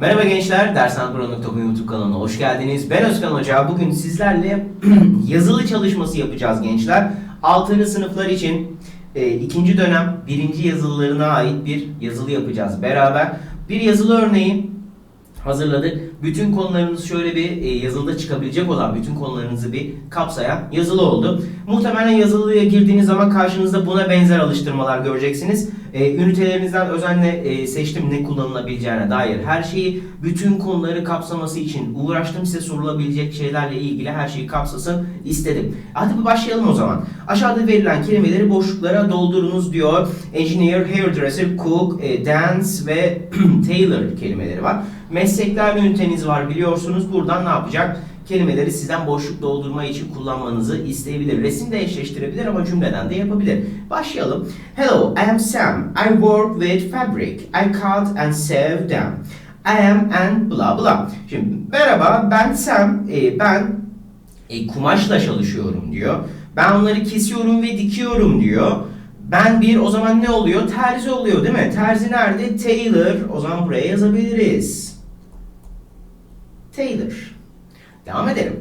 Merhaba gençler, Dersanpro.com YouTube kanalına hoş geldiniz. Ben Özkan Hoca. Bugün sizlerle yazılı çalışması yapacağız gençler. 6. sınıflar için e, ikinci dönem birinci yazılılarına ait bir yazılı yapacağız beraber. Bir yazılı örneği hazırladık. Bütün konularınız şöyle bir e, yazılıda çıkabilecek olan bütün konularınızı bir kapsayan yazılı oldu. Muhtemelen yazılıya girdiğiniz zaman karşınızda buna benzer alıştırmalar göreceksiniz. E, ünitelerinizden özenle e, seçtim ne kullanılabileceğine dair her şeyi, bütün konuları kapsaması için uğraştım. Size sorulabilecek şeylerle ilgili her şeyi kapsasın istedim. Hadi bir başlayalım o zaman. Aşağıda verilen kelimeleri boşluklara doldurunuz diyor. Engineer, hairdresser, cook, e, dance ve tailor kelimeleri var. Meslekler üniteniz var biliyorsunuz. Buradan ne yapacak? Kelimeleri sizden boşluk doldurma için kullanmanızı isteyebilir. Resim de eşleştirebilir ama cümleden de yapabilir. Başlayalım. Hello, I am Sam. I work with fabric. I cut and sew them. I am and bla bla. Şimdi merhaba ben Sam. Ee, ben e, kumaşla çalışıyorum diyor. Ben onları kesiyorum ve dikiyorum diyor. Ben bir o zaman ne oluyor? Terzi oluyor değil mi? Terzi nerede? Tailor. O zaman buraya yazabiliriz. Tailor. Devam edelim.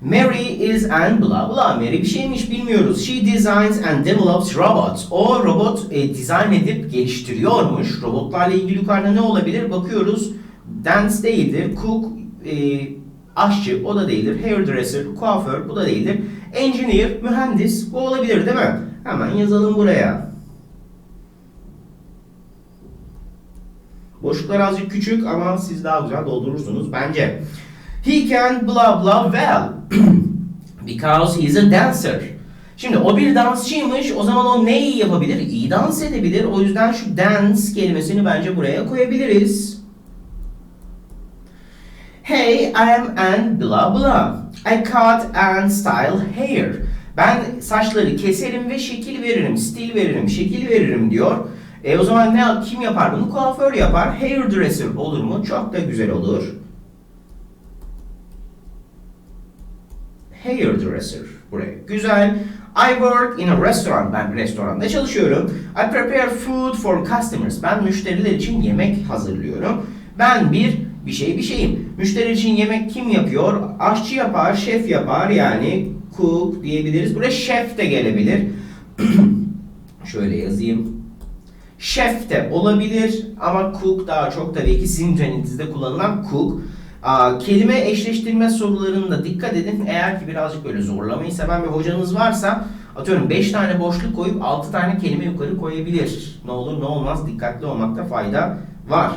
Mary is and bla bla. Mary bir şeymiş bilmiyoruz. She designs and develops robots. O robot e, dizayn edip geliştiriyormuş. Robotlarla ilgili yukarıda ne olabilir? Bakıyoruz. Dance değildir. Cook e, aşçı o da değildir. Hairdresser, kuaför bu da değildir. Engineer, mühendis bu olabilir değil mi? Hemen yazalım buraya. Boşluklar azıcık küçük ama siz daha güzel doldurursunuz bence. He can blah blah well because he is a dancer. Şimdi o bir dansçıymış. O zaman o neyi yapabilir? İyi dans edebilir. O yüzden şu dance kelimesini bence buraya koyabiliriz. Hey, I am and blah blah. I cut and style hair. Ben saçları keserim ve şekil veririm, stil veririm, şekil veririm diyor. E o zaman ne kim yapar bunu? Kuaför yapar. Hairdresser olur mu? Çok da güzel olur. Hairdresser buraya. Güzel. I work in a restaurant. Ben bir restoranda çalışıyorum. I prepare food for customers. Ben müşteriler için yemek hazırlıyorum. Ben bir bir şey bir şeyim. Müşteri için yemek kim yapıyor? Aşçı yapar, şef yapar yani cook diyebiliriz. Buraya şef de gelebilir. Şöyle yazayım. Şef de olabilir ama cook daha çok tabii ki sizin üzerinizde kullanılan cook. Aa, kelime eşleştirme sorularında dikkat edin. Eğer ki birazcık böyle zorlamayı seven bir hocanız varsa atıyorum 5 tane boşluk koyup 6 tane kelime yukarı koyabilir. Ne olur ne olmaz dikkatli olmakta fayda var.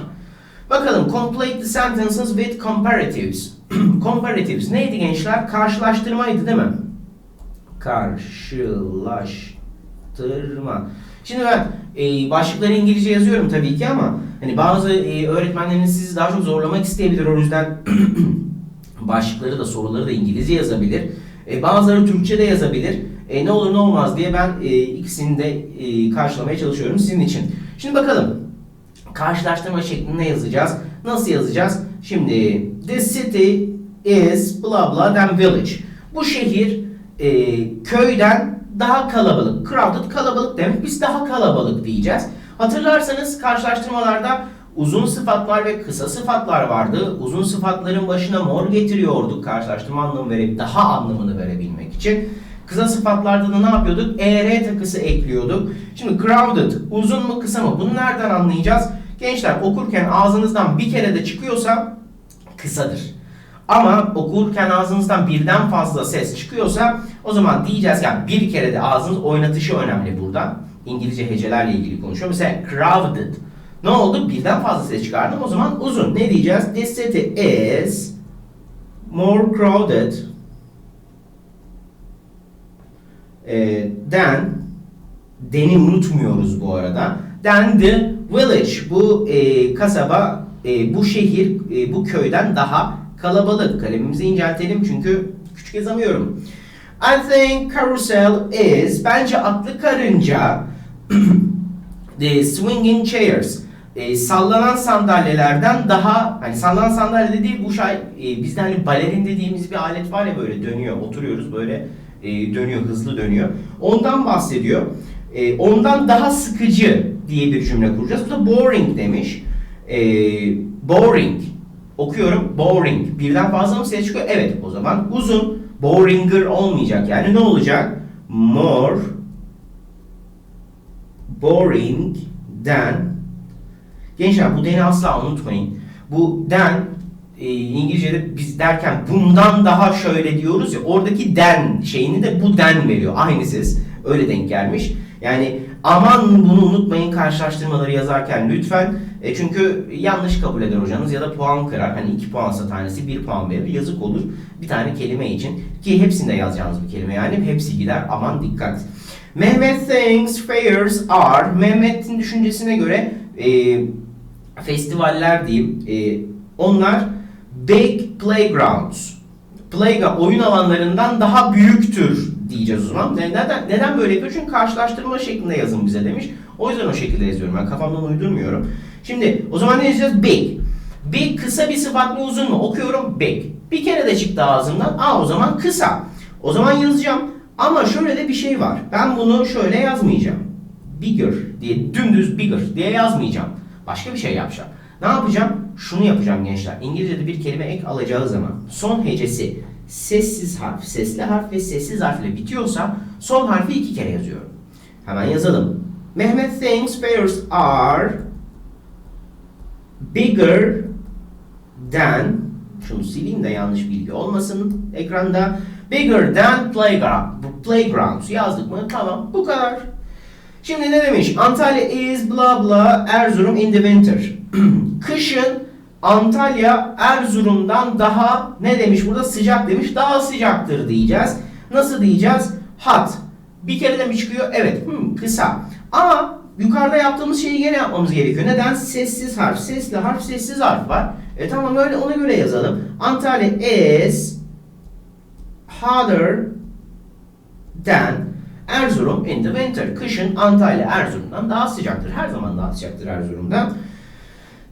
Bakalım complete the sentences with comparatives. comparatives neydi gençler? Karşılaştırmaydı değil mi? Karşılaştırma. Şimdi ben e, başlıkları İngilizce yazıyorum tabii ki ama hani bazı e, öğretmenleriniz sizi daha çok zorlamak isteyebilir. O yüzden başlıkları da soruları da İngilizce yazabilir. E, bazıları Türkçe de yazabilir. E, ne olur ne olmaz diye ben e, ikisini de e, karşılamaya çalışıyorum sizin için. Şimdi bakalım. Karşılaştırma şeklinde yazacağız. Nasıl yazacağız? Şimdi this city is blah blah than village. Bu şehir e, köyden daha kalabalık. Crowded kalabalık demek. Biz daha kalabalık diyeceğiz. Hatırlarsanız karşılaştırmalarda uzun sıfatlar ve kısa sıfatlar vardı. Uzun sıfatların başına mor getiriyorduk karşılaştırma anlamı verip daha anlamını verebilmek için. Kısa sıfatlarda da ne yapıyorduk? ER takısı ekliyorduk. Şimdi crowded uzun mu kısa mı? Bunu nereden anlayacağız? Gençler okurken ağzınızdan bir kere de çıkıyorsa kısadır. Ama okurken ağzınızdan birden fazla ses çıkıyorsa o zaman diyeceğiz ki bir kere de ağzınız oynatışı önemli burada. İngilizce hecelerle ilgili konuşuyor. Mesela crowded. Ne oldu? Birden fazla ses çıkardım. O zaman uzun. Ne diyeceğiz? This city is more crowded e, than deni unutmuyoruz bu arada. Than the village. Bu e, kasaba, e, bu şehir, e, bu köyden daha kalabalık. Kalemimizi inceltelim çünkü küçük yazamıyorum. I think carousel is bence atlı karınca the swinging chairs e, sallanan sandalyelerden daha hani sallanan sandalye dediği bu şey e, bizde hani balerin dediğimiz bir alet var ya böyle dönüyor oturuyoruz böyle e, dönüyor hızlı dönüyor ondan bahsediyor e, ondan daha sıkıcı diye bir cümle kuracağız bu da boring demiş e, boring Okuyorum. Boring. Birden fazla mı ses çıkıyor? Evet. O zaman uzun. Boringer olmayacak. Yani ne olacak? More boring than Gençler bu than'i asla unutmayın. Bu than e, İngilizce'de biz derken bundan daha şöyle diyoruz ya oradaki den şeyini de bu den veriyor. Aynı ses. Öyle denk gelmiş. Yani aman bunu unutmayın karşılaştırmaları yazarken lütfen. E, çünkü yanlış kabul eder hocanız ya da puan kırar. Hani 2 puansa tanesi 1 puan verir. Yazık olur bir tane kelime için. Ki hepsinde yazacağınız bir kelime yani. Hepsi gider. Aman dikkat. Mehmet thinks fairs are Mehmet'in düşüncesine göre e, festivaller diyeyim. E, onlar big playgrounds. Playground oyun alanlarından daha büyüktür diyeceğiz o zaman. Neden neden böyle yapıyor? Çünkü karşılaştırma şeklinde yazın bize demiş. O yüzden o şekilde yazıyorum. Ben kafamdan uydurmuyorum. Şimdi o zaman ne yazacağız? Big. Big kısa bir sıfat mı uzun mu? Okuyorum big. Bir kere de çıktı ağzımdan. Aa o zaman kısa. O zaman yazacağım. Ama şöyle de bir şey var. Ben bunu şöyle yazmayacağım. Bigger diye dümdüz bigger diye yazmayacağım. Başka bir şey yapacağım. Ne yapacağım? Şunu yapacağım gençler. İngilizce'de bir kelime ek alacağı zaman son hecesi sessiz harf, sesli harf ve sessiz harfle bitiyorsa son harfi iki kere yazıyorum. Hemen yazalım. Mehmet thinks fairs are bigger than şunu sileyim de yanlış bilgi olmasın ekranda. Bigger than playground, playgrounds yazdık mı? Tamam bu kadar. Şimdi ne demiş? Antalya is bla bla Erzurum in the winter. Kışın Antalya Erzurum'dan daha ne demiş burada sıcak demiş. Daha sıcaktır diyeceğiz. Nasıl diyeceğiz? Hot. Bir kere de mi çıkıyor? Evet. Hmm, kısa. Ama yukarıda yaptığımız şeyi gene yapmamız gerekiyor. Neden? Sessiz harf, sesli harf, sessiz harf var. E tamam öyle ona göre yazalım. Antalya is hotter than Erzurum in the winter. Kışın Antalya Erzurum'dan daha sıcaktır. Her zaman daha sıcaktır Erzurum'dan.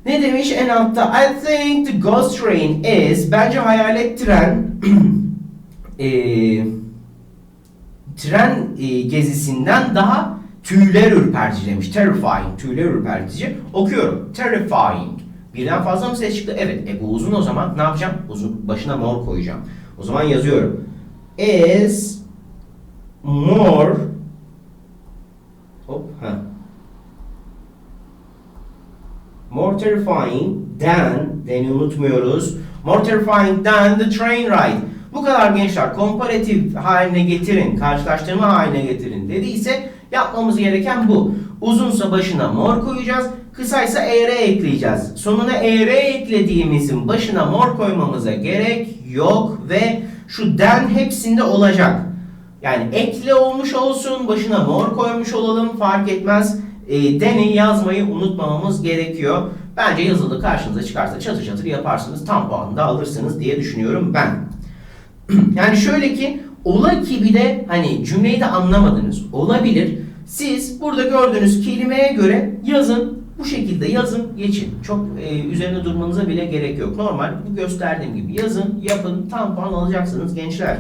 Ne demiş en altta? I think the ghost train is bence hayalet tren e, tren e, gezisinden daha tüyler ürpertici demiş. Terrifying, tüyler ürpertici. Okuyorum. Terrifying. Birden fazla mı ses çıktı? Evet. E bu uzun o zaman ne yapacağım? Uzun başına mor koyacağım. O zaman yazıyorum. Is more hop ha more terrifying than deni unutmuyoruz. More terrifying than the train ride. Bu kadar gençler komparatif haline getirin, karşılaştırma haline getirin dediyse yapmamız gereken bu. Uzunsa başına mor koyacağız, kısaysa eğre ekleyeceğiz. Sonuna eğre eklediğimizin başına mor koymamıza gerek yok ve şu den hepsinde olacak. Yani ekle olmuş olsun, başına mor koymuş olalım fark etmez. E, deni yazmayı unutmamamız gerekiyor. Bence yazılı karşınıza çıkarsa çatır çatır yaparsınız. Tam puanı da alırsınız diye düşünüyorum ben. yani şöyle ki ola ki bir de hani cümleyi de anlamadınız. Olabilir. Siz burada gördüğünüz kelimeye göre yazın. Bu şekilde yazın, geçin. Çok e, üzerine durmanıza bile gerek yok. Normal bu gösterdiğim gibi yazın, yapın, tam puan alacaksınız gençler.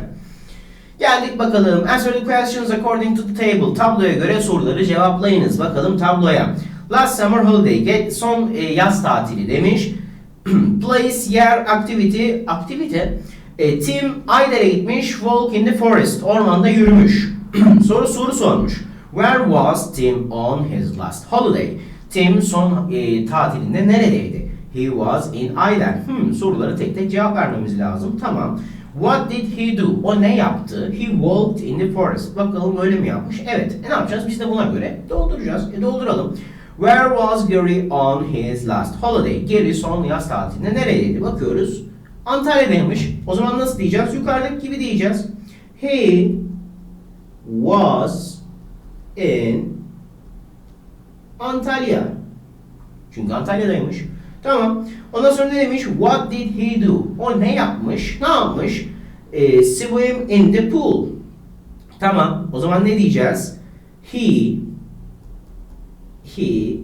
Geldik bakalım. Answer the questions according to the table. Tabloya göre soruları cevaplayınız. Bakalım tabloya. Last summer holiday. Get, son e, yaz tatili demiş. Place, yer, activity. Aktivite. E, Tim Ayder'e gitmiş. Walk in the forest. Ormanda yürümüş. Soru soru sormuş. Where was Tim on his last holiday? Tim son e, tatilinde neredeydi? He was in Ayder. Hmm, soruları tek tek cevap vermemiz lazım. Tamam. What did he do? O ne yaptı? He walked in the forest. Bakalım öyle mi yapmış? Evet. E ne yapacağız? Biz de buna göre dolduracağız. E dolduralım. Where was Gary on his last holiday? Gary son yaz tatilinde neredeydi? Bakıyoruz. Antalya'daymış. O zaman nasıl diyeceğiz? Yukarıdaki gibi diyeceğiz. He was in Antalya. Çünkü Antalya'daymış. Tamam. Ondan sonra ne demiş? What did he do? O ne yapmış? Ne yapmış? E, swim in the pool. Tamam. O zaman ne diyeceğiz? He he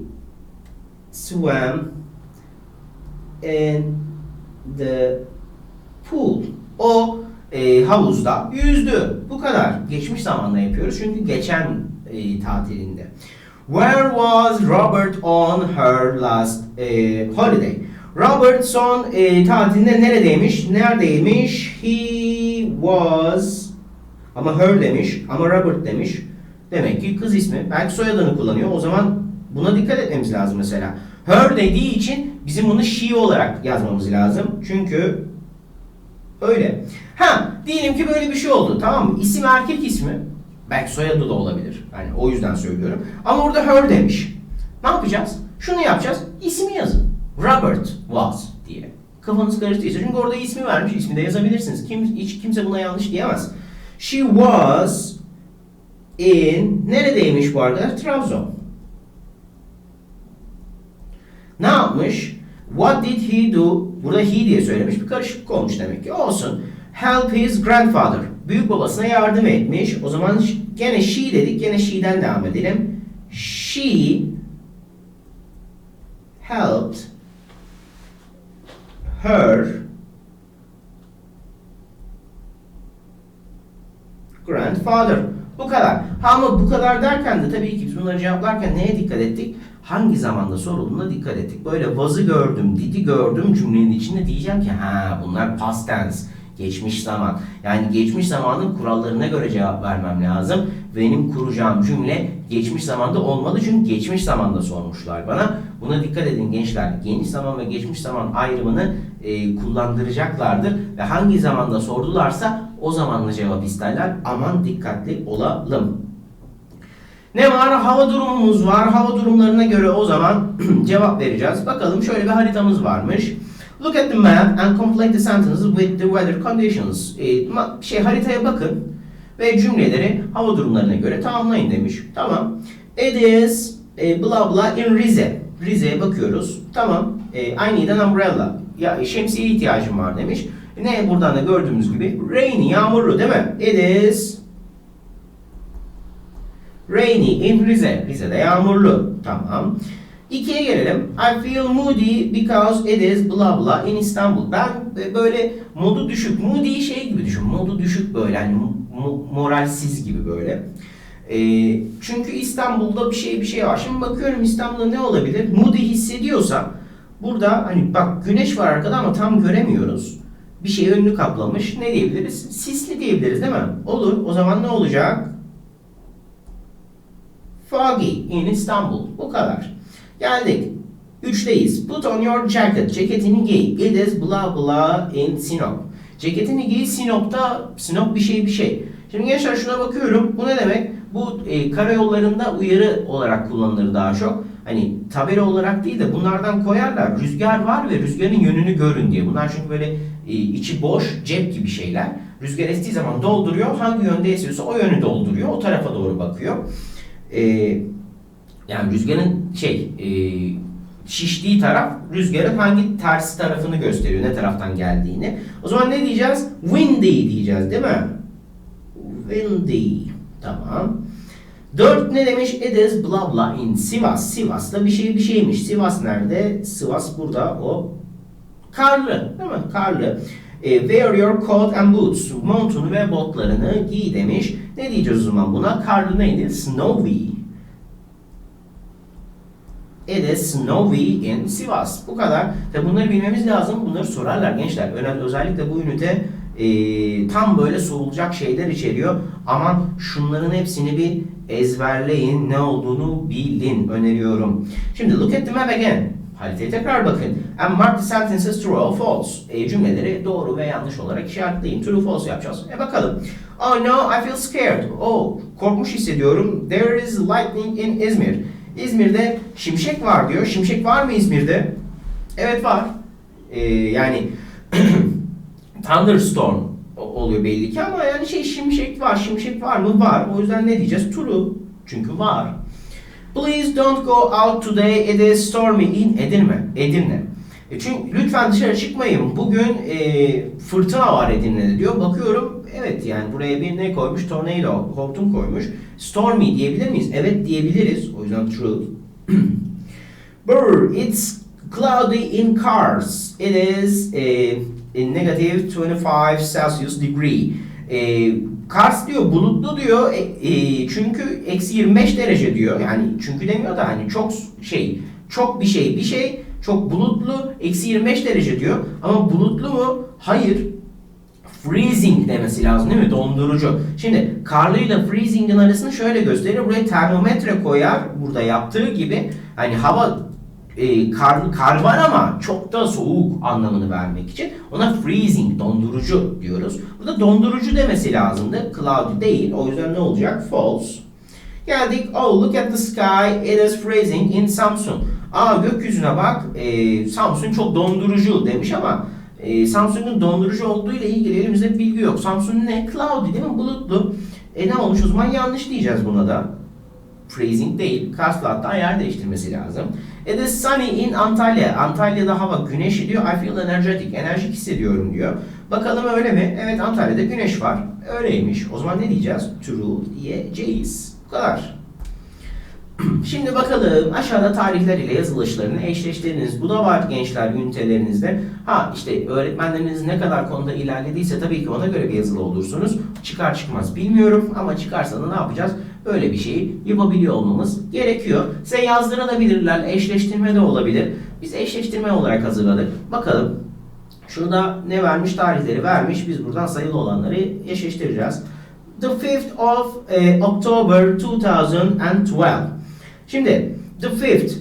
swam in the pool. O e, havuzda yüzdü. Bu kadar. Geçmiş zamanda yapıyoruz çünkü geçen e, tatilinde. Where was Robert on her last e, holiday? Robert son e, tatilinde neredeymiş? Neredeymiş? He was ama her demiş ama Robert demiş. Demek ki kız ismi. Belki soyadını kullanıyor. O zaman buna dikkat etmemiz lazım mesela. Her dediği için bizim bunu she olarak yazmamız lazım. Çünkü öyle. Ha diyelim ki böyle bir şey oldu. Tamam mı? İsim erkek ismi. Belki soyadı da olabilir. Yani o yüzden söylüyorum. Ama orada her demiş. Ne yapacağız? Şunu yapacağız. İsmi yazın. Robert was diye. Kafanız karıştıysa çünkü orada ismi vermiş. ismi de yazabilirsiniz. Kim, hiç kimse buna yanlış diyemez. She was in neredeymiş bu arkadaş? Trabzon. Ne yapmış? What did he do? Burada he diye söylemiş. Bir karışıklık olmuş demek ki. Olsun. Help his grandfather. Büyük babasına yardım etmiş. O zaman gene she dedik. Gene she'den devam edelim. She helped her grandfather. Bu kadar. Ama bu kadar derken de tabii ki biz bunları cevaplarken neye dikkat ettik? Hangi zamanda sorulduğuna dikkat ettik. Böyle was'ı gördüm, did'i gördüm cümlenin içinde diyeceğim ki ha bunlar past tense. Geçmiş zaman. Yani geçmiş zamanın kurallarına göre cevap vermem lazım. Benim kuracağım cümle geçmiş zamanda olmalı çünkü geçmiş zamanda sormuşlar bana. Buna dikkat edin gençler. Geniş zaman ve geçmiş zaman ayrımını e, kullandıracaklardır ve hangi zamanda sordularsa o zamanla cevap isterler. Aman dikkatli olalım. Ne var? Hava durumumuz var. Hava durumlarına göre o zaman cevap vereceğiz. Bakalım şöyle bir haritamız varmış. Look at the map and complete the sentences with the weather conditions. E, şey haritaya bakın ve cümleleri hava durumlarına göre tamamlayın demiş. Tamam. It is e, blah blah in Rize. Rize'ye bakıyoruz. Tamam. E, I need an umbrella. Ya şemsiye ihtiyacım var demiş. Ne buradan da gördüğümüz gibi rainy yağmurlu değil mi? It is rainy in Rize. Rize'de yağmurlu. Tamam. İkiye gelelim. I feel moody because it is blah blah in Istanbul. Ben e, böyle modu düşük. Moody şey gibi düşün. Modu düşük böyle. Yani mo- moralsiz gibi böyle. E, çünkü İstanbul'da bir şey bir şey var. Şimdi bakıyorum İstanbul'da ne olabilir? Moody hissediyorsa burada hani bak güneş var arkada ama tam göremiyoruz. Bir şey önünü kaplamış. Ne diyebiliriz? Sisli diyebiliriz değil mi? Olur. O zaman ne olacak? Foggy in İstanbul. Bu kadar. Geldik. Üçteyiz. Put on your jacket. Ceketini giy. It is blah blah in Sinop. Ceketini giy Sinop'ta. Sinop bir şey bir şey. Şimdi gençler şuna bakıyorum. Bu ne demek? Bu e, karayollarında uyarı olarak kullanılır daha çok. Hani tabela olarak değil de bunlardan koyarlar. Rüzgar var ve rüzgarın yönünü görün diye. Bunlar çünkü böyle e, içi boş, cep gibi şeyler. Rüzgar estiği zaman dolduruyor. Hangi yönde esiyorsa o yönü dolduruyor. O tarafa doğru bakıyor. E, yani rüzgarın şey e, şiştiği taraf rüzgarın hangi tersi tarafını gösteriyor. Ne taraftan geldiğini. O zaman ne diyeceğiz? Windy diyeceğiz değil mi? Windy. Tamam. Dört ne demiş? It is blah blah in Sivas. Sivas'ta bir şey bir şeymiş. Sivas nerede? Sivas burada o karlı değil mi? Karlı. E, wear your coat and boots. Montunu ve botlarını giy demiş. Ne diyeceğiz o zaman buna? Karlı neydi? Snowy. It is snowy in Sivas. Bu kadar. Tabi bunları bilmemiz lazım. Bunları sorarlar gençler. Özel, özellikle bu ünite e, tam böyle sorulacak şeyler içeriyor. Aman şunların hepsini bir ezberleyin. Ne olduğunu bilin öneriyorum. Şimdi look at the map again. Haritaya tekrar bakın. And mark the sentences true or false. E, cümleleri doğru ve yanlış olarak işaretleyin. True false yapacağız. E bakalım. Oh no, I feel scared. Oh, korkmuş hissediyorum. There is lightning in Izmir. İzmir'de şimşek var diyor. Şimşek var mı İzmir'de? Evet var. Ee, yani thunderstorm oluyor belli ki ama yani şey şimşek var. Şimşek var mı? Var. O yüzden ne diyeceğiz? True. Çünkü var. Please don't go out today. It is stormy in Edirne. Edirne. E çünkü lütfen dışarı çıkmayın. Bugün e, fırtına var Edirne'de diyor. Bakıyorum evet yani buraya bir ne koymuş? Tornado, hortum koymuş. Stormy diyebilir miyiz? Evet diyebiliriz. O yüzden true. Brr, it's cloudy in Kars. It is a, a negative 25 Celsius degree. E, Kars diyor bulutlu diyor. E, e, çünkü eksi 25 derece diyor. Yani çünkü demiyor da hani çok şey çok bir şey bir şey Çok bulutlu. Eksi 25 derece diyor. Ama bulutlu mu? Hayır. Freezing demesi lazım değil mi? Dondurucu. Şimdi karlı ile freezing'in arasını şöyle gösterir. Buraya termometre koyar. Burada yaptığı gibi. Hani hava e, kar, kar var ama çok da soğuk anlamını vermek için ona freezing, dondurucu diyoruz. Burada dondurucu demesi lazımdı. Cloudy değil. O yüzden ne olacak? False. Geldik. Oh look at the sky. It is freezing in Samsung. Aa gökyüzüne bak. E, Samsung çok dondurucu demiş ama e, Samsung'un dondurucu olduğu ile ilgili elimizde bilgi yok. Samsung ne? Cloudy değil mi? Bulutlu. E ne olmuş o zaman? Yanlış diyeceğiz buna da. Freezing değil. Kaslı hatta yer değiştirmesi lazım. It is sunny in Antalya. Antalya'da hava güneşli diyor. I feel energetic. Enerjik hissediyorum diyor. Bakalım öyle mi? Evet Antalya'da güneş var. Öyleymiş. O zaman ne diyeceğiz? True diyeceğiz. Bu kadar. Şimdi bakalım aşağıda tarihler ile yazılışlarını eşleştiriniz. Bu da var gençler ünitelerinizde. Ha işte öğretmenleriniz ne kadar konuda ilerlediyse tabii ki ona göre bir yazılı olursunuz. Çıkar çıkmaz bilmiyorum ama çıkarsa da ne yapacağız? Böyle bir şeyi yapabiliyor olmamız gerekiyor. Size yazdırabilirler, eşleştirme de olabilir. Biz eşleştirme olarak hazırladık. Bakalım. Şurada ne vermiş? Tarihleri vermiş. Biz buradan sayılı olanları eşleştireceğiz. The 5th of eh, October 2012. Şimdi the 5th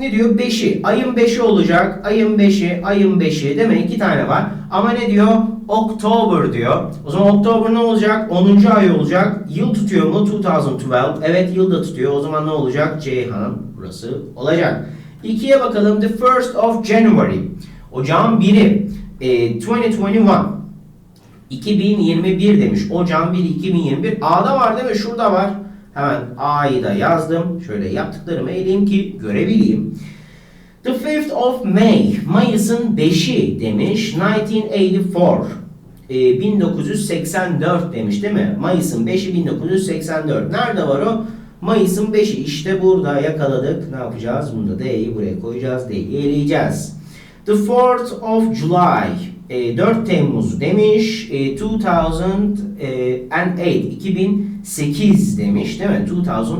ne diyor? 5'i. Ayın 5'i olacak. Ayın 5'i, ayın 5'i. Demek iki tane var. Ama ne diyor? October diyor. O zaman October ne olacak? 10. ay olacak. Yıl tutuyor mu? 2012. Evet yıl da tutuyor. O zaman ne olacak? Ceyhan burası olacak. İkiye bakalım. The 1st of January. Ocağın 1'i. E, 2021. 2021 demiş. Ocağın 1 2021. A'da var değil mi? Şurada var. Hemen A'yı da yazdım. Şöyle yaptıklarımı eleyim ki görebileyim. The 5th of May. Mayıs'ın 5'i demiş. 1984. Ee, 1984 demiş değil mi? Mayıs'ın 5'i 1984. Nerede var o? Mayıs'ın 5'i işte burada yakaladık. Ne yapacağız? Bunda D'yi buraya koyacağız. D'yi eleyeceğiz. The 4th of July. E, 4 Temmuz demiş. E, 2008. 2008 demiş değil mi?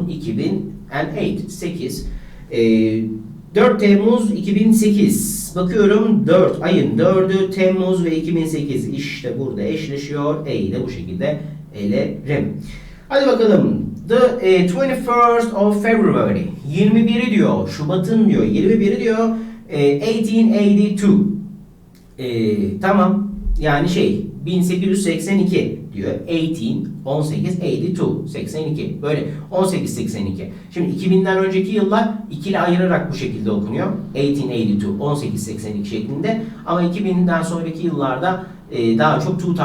2000, 2008. 8. E, 4 Temmuz 2008. Bakıyorum 4 ayın 4'ü Temmuz ve 2008 işte burada eşleşiyor. E'yi de bu şekilde elerim. Hadi bakalım. The e, 21st of February. 21'i diyor. Şubat'ın diyor. 21'i diyor. E, 1882. E, tamam. Yani şey 1882 diyor. 18, 18, 82, 82. Böyle 18, 82. Şimdi 2000'den önceki yıllar ikili ayırarak bu şekilde okunuyor. 1882, 18, 82 şeklinde. Ama 2000'den sonraki yıllarda e, daha çok 2000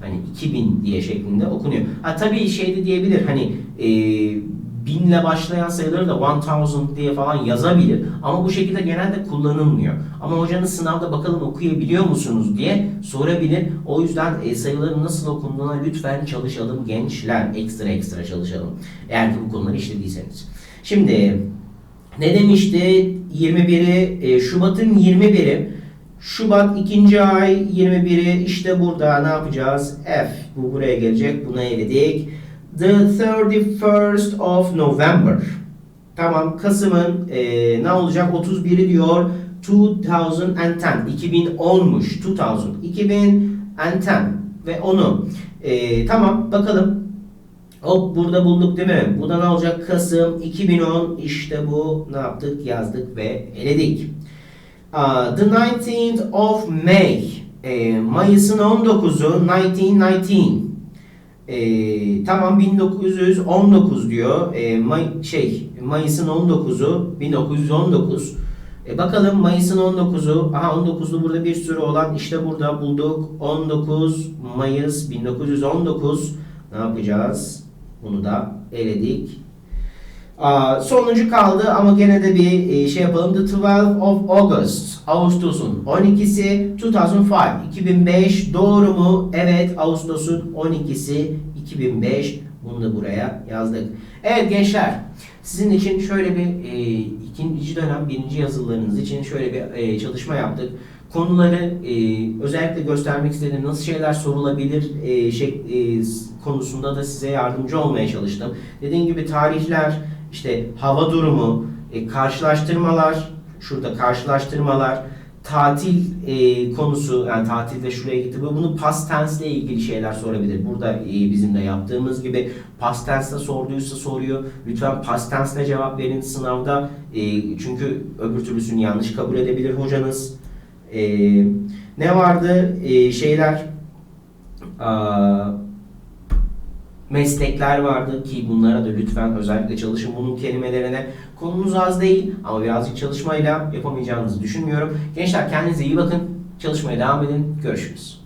hani 2000 diye şeklinde okunuyor. Ha tabii şey de diyebilir hani e, binle başlayan sayıları da 1000 diye falan yazabilir. Ama bu şekilde genelde kullanılmıyor. Ama hocanın sınavda bakalım okuyabiliyor musunuz diye sorabilir. O yüzden e, sayıların nasıl okunduğuna lütfen çalışalım gençler. Ekstra ekstra çalışalım. Eğer ki bu konuları işlediyseniz. Şimdi ne demişti? 21'i e, Şubat'ın 21'i Şubat 2. ay 21'i işte burada ne yapacağız? F bu buraya gelecek. Buna eledik. The 31st of November. Tamam Kasım'ın e, ne olacak? 31'i diyor. 2010. 2010'muş. 2000. 2010 ve onu. E, tamam bakalım. Hop burada bulduk değil mi? Bu da ne olacak? Kasım 2010. İşte bu ne yaptık? Yazdık ve eledik. Uh, the 19th of May. E, Mayıs'ın 19'u 1919. E, tamam 1919 diyor. E, May, şey Mayıs'ın 19'u 1919. E, bakalım Mayıs'ın 19'u. Aha 19'lu burada bir sürü olan işte burada bulduk. 19 Mayıs 1919. Ne yapacağız? Bunu da eledik. Sonuncu kaldı ama gene de bir e, şey yapalım. The 12 of August. Ağustos'un 12'si 2005. 2005 doğru mu? Evet Ağustos'un 12'si 2005. Bunu da buraya yazdık. Evet gençler sizin için şöyle bir e, ikinci dönem birinci yazılarınız için şöyle bir e, çalışma yaptık. Konuları e, özellikle göstermek istedim. Nasıl şeyler sorulabilir e, şey, e, konusunda da size yardımcı olmaya çalıştım. Dediğim gibi tarihler, işte hava durumu, e, karşılaştırmalar, şurada karşılaştırmalar, tatil e, konusu yani tatilde şuraya gitti. Bu- Bunu past tense ile ilgili şeyler sorabilir. Burada e, bizim de yaptığımız gibi past tense'de sorduysa soruyor. Lütfen past tense'le cevap verin sınavda. E, çünkü öbür türlüsünü yanlış kabul edebilir hocanız. E, ne vardı? E, şeyler aa, meslekler vardı ki bunlara da lütfen özellikle çalışın bunun kelimelerine. Konumuz az değil ama birazcık çalışmayla yapamayacağınızı düşünmüyorum. Gençler kendinize iyi bakın. Çalışmaya devam edin. Görüşürüz.